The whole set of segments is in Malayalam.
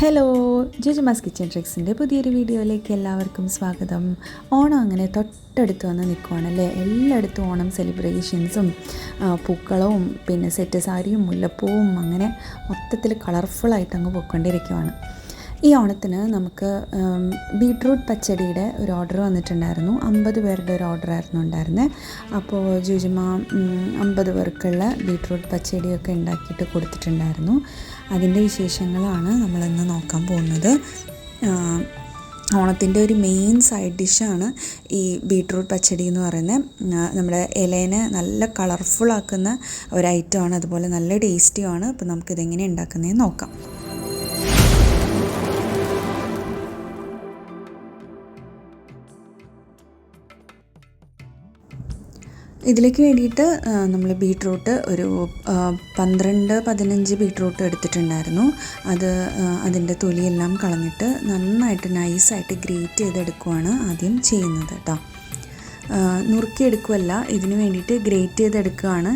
ഹലോ ജുജുമാസ് കിച്ചൺ ട്രിക്സിന്റെ പുതിയൊരു വീഡിയോയിലേക്ക് എല്ലാവർക്കും സ്വാഗതം. ഓണം അങ്ങനെ തൊട്ടടുത്ത് വന്ന് നിൽക്കുവാണല്ലേ എല്ലായിടത്തും ഓണം സെലിബ്രേഷൻസും പൂക്കളവും പിന്നെ സെറ്റ് സാരിയും മുല്ലപ്പൂവും അങ്ങനെ മൊത്തത്തിൽ കളർഫുള്ളായിട്ട് അങ്ങ് പോയിക്കൊണ്ടിരിക്കുവാണ്. ഈ ഓണത്തിന് നമുക്ക് ബീട്രൂട്ട് പച്ചടിയുടെ ഒരു ഓർഡർ വന്നിട്ടുണ്ടായിരുന്നു. അമ്പത് പേരുടെ ഒരു ഓർഡർ ആയിരുന്നു ഉണ്ടായിരുന്നത് അപ്പോൾ ജുജുമ അമ്പത് പേർക്കുള്ള ബീട്രൂട്ട് പച്ചടിയൊക്കെ ഉണ്ടാക്കിയിട്ട് കൊടുത്തിട്ടുണ്ടായിരുന്നു. അതിന്റെ വിശേഷങ്ങളാണ് നമ്മളിന്ന് നോക്കാൻ പോകുന്നത്. ഓണത്തിന്റെ ഒരു മെയിൻ സൈഡ് ഡിഷാണ് ഈ ബീട്രൂട്ട് പച്ചടി എന്ന് പറയുന്നത്. നമ്മുടെ ഇലേനെ നല്ല കളർഫുൾ ആക്കുന്ന ഒരു ഐറ്റമാണ്. അതുപോലെ നല്ല ടേസ്റ്റിയുമാണ്. അപ്പോൾ നമുക്കിതെങ്ങനെ ഉണ്ടാക്കുന്നതെന്ന് നോക്കാം. ഇതിലേക്ക് വേണ്ടിയിട്ട് നമ്മൾ ബീട്രൂട്ട് ഒരു പന്ത്രണ്ട് പതിനഞ്ച് ബീട്രൂട്ട് എടുത്തിട്ടുണ്ടായിരുന്നു. അത് അതിന്റെ തൊലിയെല്ലാം കളഞ്ഞിട്ട് നന്നായിട്ട് നൈസായിട്ട് ഗ്രേറ്റ് ചെയ്തെടുക്കുവാണ് ആദ്യം ചെയ്യുന്നത് കേട്ടോ. നുറുക്കിയെടുക്കുമല്ല ഇതിന് വേണ്ടിയിട്ട് ഗ്രേറ്റ് ചെയ്തെടുക്കുകയാണ്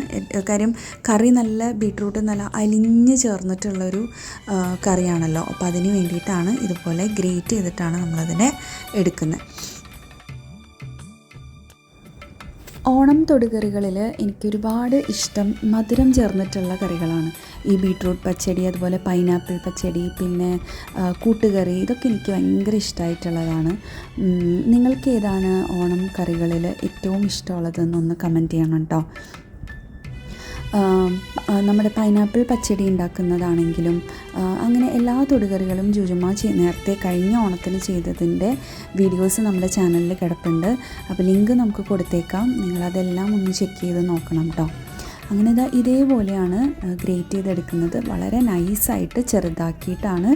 കാര്യം കറി നല്ല ബീട്രൂട്ട് നല്ല അലിഞ്ഞ് ചേർന്നിട്ടുള്ളൊരു കറിയാണല്ലോ. അപ്പോൾ അതിന് വേണ്ടിയിട്ടാണ് ഇതുപോലെ ഗ്രേറ്റ് ചെയ്തിട്ടാണ് നമ്മളതിനെ എടുക്കുന്നത്. ഓണം തൊടുകറികളിൽ എനിക്കൊരുപാട് ഇഷ്ടം മധുരം ചേർന്നിട്ടുള്ള കറികളാണ്. ഈ ബീട്രൂട്ട് പച്ചടി അതുപോലെ പൈനാപ്പിൾ പച്ചടി പിന്നെ കൂട്ടുകറി ഇതൊക്കെ എനിക്ക് ഭയങ്കര ഇഷ്ടമായിട്ടുള്ളതാണ് നിങ്ങൾക്ക് ഏതാണ് ഓണം കറികളിൽ ഏറ്റവും ഇഷ്ടമുള്ളതെന്നൊന്ന് കമന്റ് ചെയ്യണം കേട്ടോ. നമ്മുടെ പൈനാപ്പിൾ പച്ചടി ഉണ്ടാക്കുന്നതാണെങ്കിലും അങ്ങനെ എല്ലാ തൊടുകറികളും ജുജുമ നേരത്തെ കഴിഞ്ഞ ഓണത്തിന് ചെയ്തതിന്റെ വീഡിയോസ് നമ്മുടെ ചാനലിൽ കിടപ്പുണ്ട്. അപ്പോൾ ലിങ്ക് നമുക്ക് കൊടുത്തേക്കാം. നിങ്ങളതെല്ലാം ഒന്ന് ചെക്ക് ചെയ്ത് നോക്കണം കേട്ടോ അങ്ങനെ ഇതാ ഇതേപോലെയാണ് ഗ്രേറ്റ് ചെയ്തെടുക്കുന്നത്. വളരെ നൈസായിട്ട് ചെറുതാക്കിയിട്ടാണ്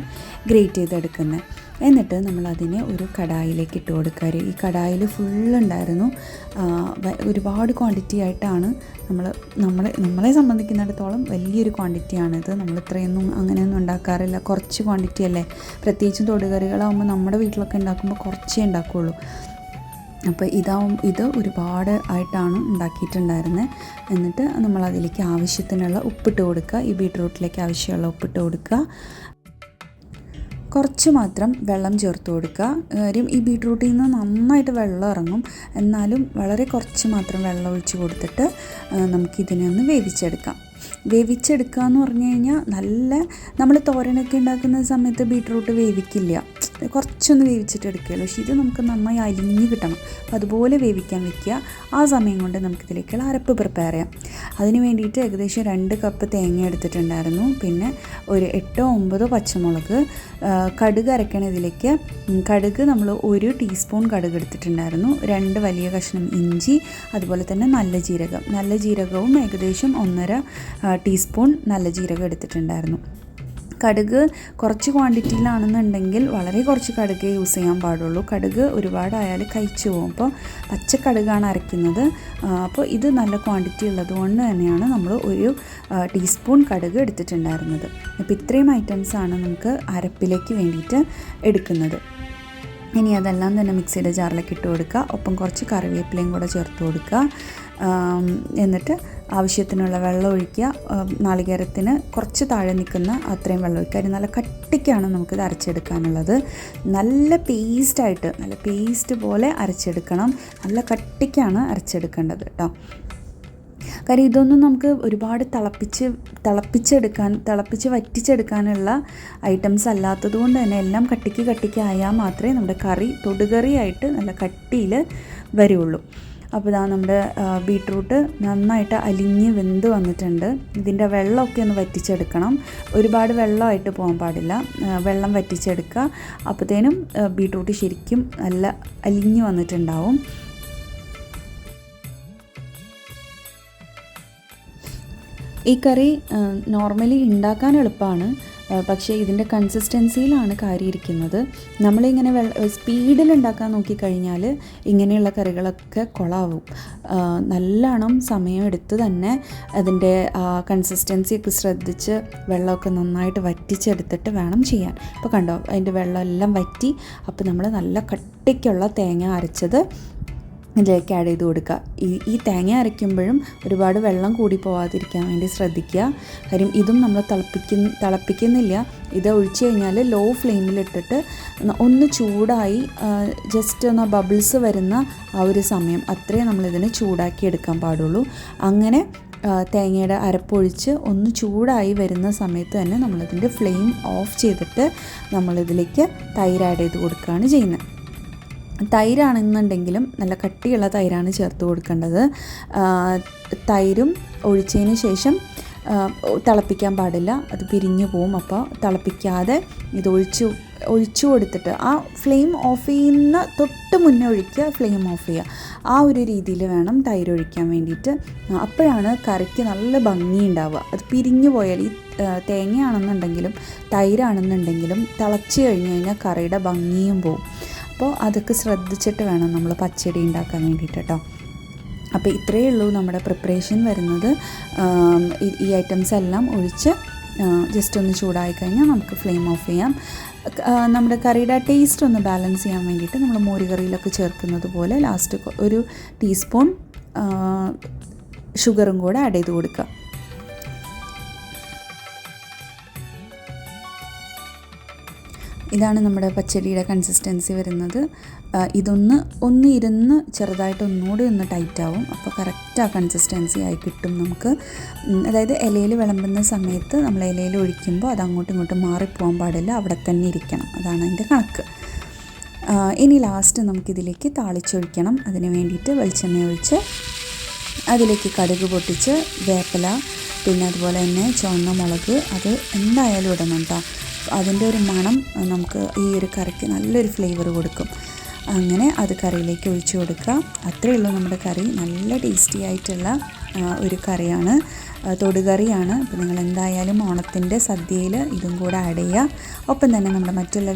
ഗ്രേറ്റ് ചെയ്തെടുക്കുന്നത്. എന്നിട്ട് നമ്മളതിനെ ഒരു കടായിലേക്ക് ഇട്ട് കൊടുക്കാറ് ഈ കടായിൽ ഫുള്ളുണ്ടായിരുന്നു. ഒരുപാട് ക്വാണ്ടിറ്റി ആയിട്ടാണ് നമ്മൾ നമ്മളെ നമ്മളെ സംബന്ധിക്കുന്നിടത്തോളം വലിയൊരു ക്വാണ്ടിറ്റിയാണിത് നമ്മൾ ഇത്രയൊന്നും അങ്ങനെയൊന്നും ഉണ്ടാക്കാറില്ല. കുറച്ച് ക്വാണ്ടിറ്റി അല്ലേ? പ്രത്യേകിച്ചും തൊടുകറികളാകുമ്പോൾ നമ്മുടെ വീട്ടിലൊക്കെ ഉണ്ടാക്കുമ്പോൾ കുറച്ചേ ഉണ്ടാക്കുകയുള്ളൂ അപ്പോൾ ഇതാവും ഇത് ഒരുപാട് ആയിട്ടാണ് ഉണ്ടാക്കിയിട്ടുണ്ടായിരുന്നത് എന്നിട്ട് നമ്മൾ അതിലേക്ക് ആവശ്യത്തിനുള്ള ഉപ്പിട്ട് കൊടുക്കുക. ഈ ബീട്രൂട്ടിലേക്ക് ആവശ്യമുള്ള ഉപ്പിട്ട് കൊടുക്കുക. കുറച്ച് മാത്രം വെള്ളം ചേർത്ത് കൊടുക്കുക. കാര്യം ഈ ബീട്രൂട്ടിൽ നിന്ന് നന്നായിട്ട് വെള്ളം ഇറങ്ങും. എന്നാലും വളരെ കുറച്ച് മാത്രം വെള്ളം ഒഴിച്ച് കൊടുത്തിട്ട് നമുക്കിതിനെ ഒന്ന് വേവിച്ചെടുക്കാം. വേവിച്ചെടുക്കുക എന്ന് പറഞ്ഞു കഴിഞ്ഞാൽ നല്ല നമ്മൾ തോരനൊക്കെ ഉണ്ടാക്കുന്ന സമയത്ത് ബീട്രൂട്ട് വേവിക്കില്ല. കുറച്ചൊന്ന് വേവിച്ചിട്ട് എടുക്കുകയുള്ളൂ പക്ഷേ ഇത് നമുക്ക് നന്നായി അലിഞ്ഞ് കിട്ടണം. അപ്പോൾ അതുപോലെ വേവിക്കാൻ വെക്കുക. ആ സമയം കൊണ്ട് നമുക്കിതിലേക്കുള്ള അരപ്പ് പ്രിപ്പയർ ചെയ്യാം. അതിന് വേണ്ടിയിട്ട് ഏകദേശം രണ്ട് കപ്പ് തേങ്ങ എടുത്തിട്ടുണ്ടായിരുന്നു. പിന്നെ ഒരു എട്ടോ ഒമ്പതോ പച്ചമുളക് കടുക് അരയ്ക്കണം ഇതിലേക്ക്. കടുക് നമ്മൾ ഒരു ടീസ്പൂൺ കടുക് എടുത്തിട്ടുണ്ടായിരുന്നു. രണ്ട് വലിയ കഷ്ണം ഇഞ്ചി അതുപോലെ തന്നെ നല്ല ജീരകം. നല്ല ജീരകവും ഏകദേശം ഒന്നര ടീസ്പൂൺ നല്ല ജീരകം എടുത്തിട്ടുണ്ടായിരുന്നു. കടുക് കുറച്ച് ക്വാണ്ടിറ്റിയിലാണെന്നുണ്ടെങ്കിൽ വളരെ കുറച്ച് കടുകേ യൂസ് ചെയ്യാൻ പാടുള്ളൂ. കടുക് ഒരുപാടായാൽ കഴിച്ചു പോകും. അപ്പോൾ പച്ചക്കടുകാണ് അരയ്ക്കുന്നത്. അപ്പോൾ ഇത് നല്ല ക്വാണ്ടിറ്റി ഉള്ളതുകൊണ്ട് തന്നെയാണ് നമ്മൾ ഒരു ടീസ്പൂൺ കടുക് എടുത്തിട്ടുണ്ടായിരുന്നത്. അപ്പോൾ ഇത്രയും ഐറ്റംസാണ് നമുക്ക് അരപ്പിലേക്ക് വേണ്ടിയിട്ട് എടുക്കുന്നത്. ഇനി അതെല്ലാം തന്നെ മിക്സിയുടെ ജാറിലേക്ക് ഇട്ട് കൊടുക്കുക. ഒപ്പം കുറച്ച് കറിവേപ്പിലയും കൂടെ ചേർത്ത് കൊടുക്കുക. എന്നിട്ട് ആവശ്യത്തിനുള്ള വെള്ളം ഒഴിക്കുക. നാളികേരത്തിന് കുറച്ച് താഴെ നിൽക്കുന്ന അത്രയും വെള്ളം ഒഴിക്കുക. അതിന് നല്ല കട്ടിക്കാണ് നമുക്കിത് അരച്ചെടുക്കാനുള്ളത്. നല്ല പേസ്റ്റായിട്ട് നല്ല പേസ്റ്റ് പോലെ അരച്ചെടുക്കണം. നല്ല കട്ടിക്കാണ് അരച്ചെടുക്കേണ്ടത് കേട്ടോ. കാര്യം ഇതൊന്നും നമുക്ക് ഒരുപാട് തിളപ്പിച്ച് തിളപ്പിച്ചെടുക്കാൻ തിളപ്പിച്ച് വറ്റിച്ചെടുക്കാനുള്ള ഐറ്റംസ് അല്ലാത്തത് കൊണ്ട് തന്നെ എല്ലാം കട്ടിക്ക് കട്ടിക്ക് ആയാൽ മാത്രമേ നമ്മുടെ കറി തൊടുകറിയായിട്ട് നല്ല കട്ടിയിൽ വരുള്ളൂ. അപ്പോൾ ഇതാ നമ്മുടെ ബീട്രൂട്ട് നന്നായിട്ട് അലിഞ്ഞ് വെന്ത് വന്നിട്ടുണ്ട്. ഇതിന്റെ വെള്ളമൊക്കെ ഒന്ന് വറ്റിച്ചെടുക്കണം. ഒരുപാട് വെള്ളമായിട്ട് പോകാൻ പാടില്ല. വെള്ളം വറ്റിച്ചെടുക്കുക. അപ്പോഴത്തേനും ബീട്രൂട്ട് ശരിക്കും നല്ല അലിഞ്ഞ് വന്നിട്ടുണ്ടാവും. ഈ കറി നോർമലി ഉണ്ടാക്കാൻ എളുപ്പമാണ്. പക്ഷേ ഇതിന്റെ കൺസിസ്റ്റൻസിയിലാണ് കാര്യം ഇരിക്കുന്നത് നമ്മളിങ്ങനെ വെള്ള സ്പീഡിൽ ഉണ്ടാക്കാൻ നോക്കിക്കഴിഞ്ഞാൽ ഇങ്ങനെയുള്ള കറികളൊക്കെ കൊളാവും. നല്ലോണം സമയമെടുത്ത് തന്നെ അതിന്റെ കൺസിസ്റ്റൻസിയൊക്കെ ശ്രദ്ധിച്ച് വെള്ളമൊക്കെ നന്നായിട്ട് വറ്റിച്ചെടുത്തിട്ട് വേണം ചെയ്യാൻ. അപ്പോൾ കണ്ടോ അതിന്റെ വെള്ളം എല്ലാം വറ്റി അപ്പോൾ നമ്മൾ നല്ല കട്ടിക്കുള്ള തേങ്ങ അരച്ചത് ഇതിലേക്ക് ആഡ് ചെയ്ത് കൊടുക്കുക. ഈ ഈ തേങ്ങ അരയ്ക്കുമ്പോഴും ഒരുപാട് വെള്ളം കൂടി പോവാതിരിക്കാൻ വേണ്ടി ശ്രദ്ധിക്കുക. കാര്യം ഇതും നമ്മൾ തിളപ്പിക്കുന്ന തിളപ്പിക്കുന്നില്ല. ഇത് ഒഴിച്ചു കഴിഞ്ഞാൽ ലോ ഫ്ലെയിമിലിട്ടിട്ട് ഒന്ന് ചൂടായി ജസ്റ്റ് ഒന്ന് ബബിൾസ് വരുന്ന ആ ഒരു സമയം അത്രേ നമ്മളിതിനെ ചൂടാക്കി എടുക്കാൻ പാടുള്ളൂ. അങ്ങനെ തേങ്ങയുടെ അരപ്പൊഴിച്ച് ഒന്ന് ചൂടായി വരുന്ന സമയത്ത് തന്നെ നമ്മളിതിന്റെ ഫ്ലെയിം ഓഫ് ചെയ്തിട്ട് നമ്മളിതിലേക്ക് തൈര് ആഡ് ചെയ്ത് കൊടുക്കുകയാണ് ചെയ്യുന്നത്. തൈരാണെന്നുണ്ടെങ്കിലും നല്ല കട്ടിയുള്ള തൈരാണ് ചേർത്ത് കൊടുക്കേണ്ടത്. തൈരും ഒഴിച്ചതിന് ശേഷം തിളപ്പിക്കാൻ പാടില്ല. അത് പിരിഞ്ഞു പോവും. അപ്പോൾ തിളപ്പിക്കാതെ ഇത് ഒഴിച്ചു ഒഴിച്ചു കൊടുത്തിട്ട് ആ ഫ്ലെയിം ഓഫ് ചെയ്യുന്ന തൊട്ട് മുന്നേ ഒഴിക്കുക ഫ്ലെയിം ഓഫ് ചെയ്യുക. ആ ഒരു രീതിയിൽ വേണം തൈര് ഒഴിക്കാൻ വേണ്ടിയിട്ട്. അപ്പോഴാണ് കറിക്ക് നല്ല ഭംഗി ഉണ്ടാവുക. അത് പിരിഞ്ഞു പോയാൽ ഈ തേങ്ങയാണെന്നുണ്ടെങ്കിലും തൈരാണെന്നുണ്ടെങ്കിലും തിളച്ച് കഴിഞ്ഞ് കഴിഞ്ഞാൽ കറിയുടെ ഭംഗിയും പോവും. അപ്പോൾ അതൊക്കെ ശ്രദ്ധിച്ചിട്ട് വേണം നമ്മൾ പച്ചടി ഉണ്ടാക്കാൻ വേണ്ടിയിട്ട് കേട്ടോ. അപ്പോൾ ഇത്രയേ ഉള്ളൂ നമ്മുടെ പ്രിപ്പറേഷൻ വരുന്നത്. ഈ- ഐറ്റംസ് എല്ലാം ഒഴിച്ച് ജസ്റ്റ് ഒന്ന് ചൂടായി കഴിഞ്ഞാൽ നമുക്ക് ഫ്ലെയിം ഓഫ് ചെയ്യാം. നമ്മുടെ കറിയുടെ ടേസ്റ്റ് ഒന്ന് ബാലൻസ് ചെയ്യാൻ വേണ്ടിയിട്ട് നമ്മൾ മോരുകറിയിലൊക്കെ ചേർക്കുന്നത് പോലെ ലാസ്റ്റ് ഒരു ടീസ്പൂൺ ഷുഗറും കൂടെ ആഡ് ചെയ്ത് കൊടുക്കുക. ഇതാണ് നമ്മുടെ പച്ചടിയുടെ കൺസിസ്റ്റൻസി വരുന്നത്. ഇതൊന്ന് ഒന്ന് ഇരുന്ന് ചെറുതായിട്ട് ഒന്നുകൂടി ഒന്ന് ടൈറ്റ് ആവും. അപ്പോൾ കറക്റ്റ് ആ കൺസിസ്റ്റൻസി ആയി കിട്ടും നമുക്ക്. അതായത് ഇലയിൽ വിളമ്പുന്ന സമയത്ത് നമ്മൾ ഇലയിൽ ഒഴിക്കുമ്പോൾ അത് അങ്ങോട്ടും ഇങ്ങോട്ടും മാറിപ്പോകാൻ പാടില്ല. അവിടെ തന്നെ ഇരിക്കണം. അതാണ് അതിന്റെ കണക്ക്. ഇനി ലാസ്റ്റ് നമുക്കിതിലേക്ക് താളിച്ചൊഴിക്കണം. അതിന് വേണ്ടിയിട്ട് വെളിച്ചെണ്ണ ഒഴിച്ച് അതിലേക്ക് കടുക് പൊട്ടിച്ച് വേപ്പില പിന്നെ അതുപോലെ തന്നെ ചുവന്ന മുളക്. അത് എന്തായാലും ഇടണം കേട്ടോ അതിന്റെ ഒരു മണം നമുക്ക് ഈ ഒരു കറിക്ക് നല്ലൊരു ഫ്ലേവർ കൊടുക്കും. അങ്ങനെ അത് കറിയിലേക്ക് ഒഴിച്ചു കൊടുക്കുക. അത്രയേ ഉള്ളൂ നമ്മുടെ കറി. നല്ല ടേസ്റ്റി ആയിട്ടുള്ള ഒരു കറിയാണ്. തൊടുകറിയാണ്. അപ്പോൾ നിങ്ങൾ എന്തായാലും ഓണത്തിന്റെ സദ്യയിൽ ഇതും കൂടെ ആഡ് ചെയ്യുക ഒപ്പം തന്നെ നമ്മുടെ മറ്റുള്ള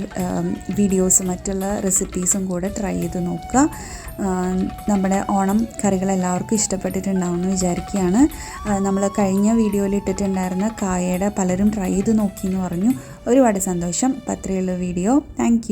വീഡിയോസ് മറ്റുള്ള റെസിപ്പീസും കൂടെ ട്രൈ ചെയ്ത് നോക്കുക. നമ്മുടെ ഓണം കറികൾ എല്ലാവർക്കും ഇഷ്ടപ്പെട്ടിട്ടുണ്ടാവുമെന്ന് വിചാരിക്കുകയാണ്. നമ്മൾ കഴിഞ്ഞ വീഡിയോയിൽ ഇട്ടിട്ടുണ്ടായിരുന്ന കായയുടെ പലരും ട്രൈ ചെയ്ത് നോക്കി എന്ന് പറഞ്ഞു. ഒരുപാട് സന്തോഷം. അപ്പോൾ അത്രയുള്ള വീഡിയോ. താങ്ക്